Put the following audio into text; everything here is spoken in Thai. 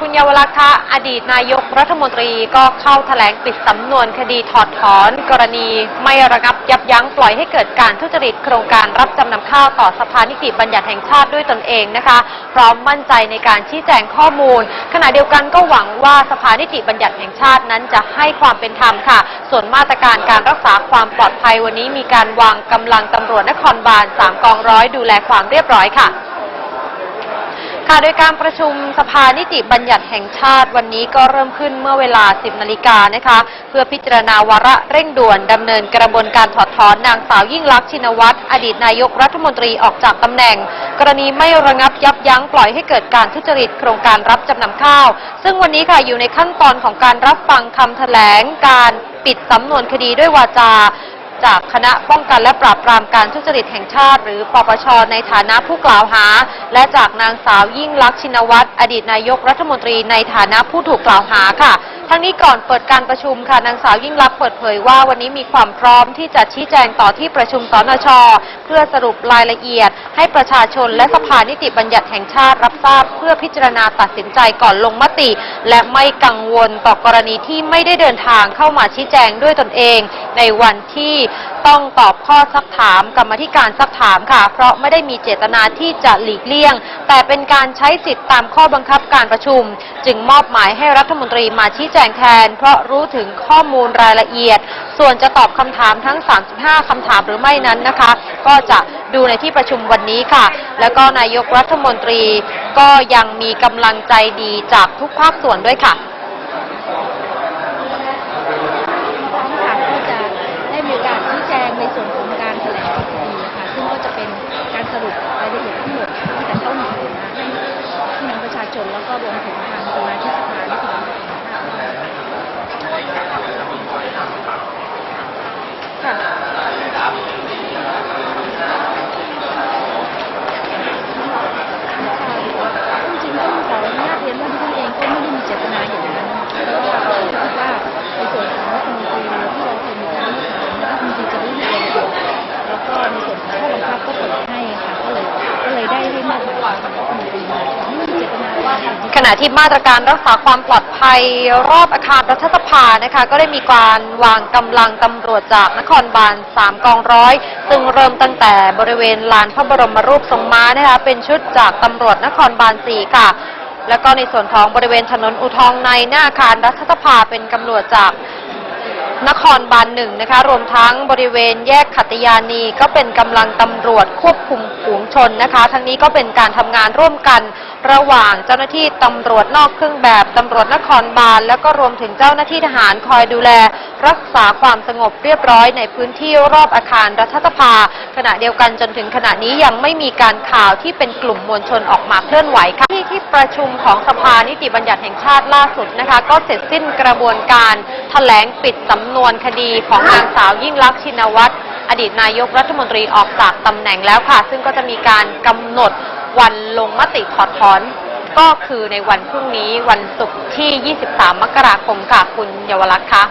คุณเยาวลักษณ์คะอดีตนายกรัฐมนตรีก็เข้าแถลงปิดสำนวนคดีถอดถอน กรณีไม่ระงับยับยั้งปล่อยให้เกิดการทุจริตโครงการรับจำนำข้าวต่อสภานิติบัญญัติแห่งชาติด้วยตนเองนะคะ พร้อมมั่นใจในการชี้แจงข้อมูล ขณะเดียวกันก็หวังว่าสภานิติบัญญัติแห่งชาตินั้นจะให้ความเป็นธรรมค่ะ ส่วนมาตรการการรักษาความปลอดภัยวันนี้มีการวางกำลังตำรวจนครบาลสามกองร้อยดูแลความเรียบร้อยค่ะ ค่ะโดยการประชุมสภานิติบัญญัติแห่งชาติวันนี้ก็เริ่มขึ้นเมื่อเวลา 10 นาฬิกานะคะ เพื่อพิจารณาวาระเร่งด่วนดำเนินกระบวนการถอดถอนนางสาวยิ่งลักษณ์ชินวัตรอดีตนายกรัฐมนตรีออกจากตำแหน่ง กรณีไม่ระงับยับยั้งปล่อยให้เกิดการทุจริตโครงการรับจำนำข้าว ซึ่งวันนี้ค่ะอยู่ในขั้นตอนของการรับฟังคำแถลงการปิดสำนวนคดีด้วยวาจา จากคณะป้องกันและปราบปรามการทุจริตแห่งชาติ หรือปปช ในฐานะผู้กล่าวหา และจากนางสาวยิ่งลักษณ์ชินวัตรอดีตนายกรัฐมนตรีในฐานะผู้ถูกกล่าวหาค่ะ ทั้งนี้ก่อนเปิดการประชุมค่ะนางสาวยิ่งลักษณ์เปิดเผยว่าวันนี้มีความพร้อมที่จะชี้แจงต่อที่ประชุมสนช เพื่อสรุปรายละเอียด ให้ประชาชนและสภานิติบัญญัติแห่งชาติรับทราบ เพื่อพิจารณาตัดสินใจก่อนลงมติ และไม่กังวลต่อกรณีที่ไม่ได้เดินทางเข้ามาชี้แจงด้วยตนเอง ในวันที่ต้องตอบข้อซักถามกรรมธิการซักถามค่ะ เพราะไม่ได้มีเจตนาที่จะหลีกเลี่ยง แต่เป็นการใช้สิทธิตามข้อบังคับการประชุม จึงมอบหมายให้รัฐมนตรีมาชี้แจงแทน เพราะรู้ถึงข้อมูลรายละเอียด ส่วนจะตอบคำถามทั้ง 35 คำถามหรือไม่นั้นนะคะ ก็จะดูในที่ประชุมวันนี้ค่ะ แล้วก็นายกรัฐมนตรีก็ยังมีกำลังใจดีจากทุกภาคส่วนด้วยค่ะพร้อมค่ะก็จะได้มีการชี้แจงในส่วนของการแถลงคดีค่ะซึ่งก็จะเป็นการสรุปรายละเอียดทั้งหมดตั้งแต่ต้นถึงนะให้พี่น้องประชาชนแล้วก็รวมถึงทางสมาชิกสภาและถึงค่ะจริงๆต้องขออนุญาตเรียนว่าที่ฉันเองก็ไม่ได้มีเจตนาอย่างนั้นนะคะเพราะว่าเราคิดว่าในส่วนของรัฐมนตรีที่เราเคยมีการเลือกตั้งรัฐมนตรีจะรู้ในรายละเอียดแล้วก็ในส่วนของข้อบังคับก็เปิดให้ค่ะก็เลยก็เลยได้ให้มอบหมายทางรัฐมนตรีมาค่ะไม่มีเจตนาอะไรจริงๆ ขณะที่มาตรการรักษาความปลอดภัยรอบอาคารรัฐสภานะคะ ก็ได้มีการวางกำลังตำรวจจากนครบาล 3 กองร้อย ซึ่งเริ่มตั้งแต่บริเวณลานพระบรมรูปทรงม้านะคะ เป็นชุดจากตำรวจนครบาล 4 ค่ะ แล้วก็ในส่วนของบริเวณถนนอุทองในหน้าอาคารรัฐสภาเป็นตำรวจจาก นครบาลหนึ่งนะคะ รวมทั้งบริเวณแยกขัตยานี ก็เป็นกำลังตำรวจควบคุมฝูงชนนะคะ ทั้งนี้ก็เป็นการทำงานร่วมกันระหว่างเจ้าหน้าที่ตำรวจนอกเครื่องแบบตำรวจนครบาล แล้วก็รวมถึงเจ้าหน้าที่ทหารคอยดูแล รักษาความสงบเรียบร้อยในพื้นที่รอบอาคารรัฐสภา ขณะเดียวกันจนถึงขณะนี้ยังไม่มีการข่าวที่เป็นกลุ่มมวลชนออกมาเคลื่อนไหวค่ะที่ที่ประชุมของสภานิติบัญญัติแห่งชาติล่าสุดนะคะ ก็เสร็จสิ้นกระบวนการแถลงปิดสำนวนคดีของนางสาวยิ่งลักษณ์ชินวัตรอดีตนายกรัฐมนตรีออกจากตำแหน่งแล้วค่ะ ซึ่งก็จะมีการกำหนดวันลงมติถอดถอน ก็คือในวันพรุ่งนี้วันศุกร์ที่ 23 มกราคมค่ะคุณเยาวลักษณ์คะ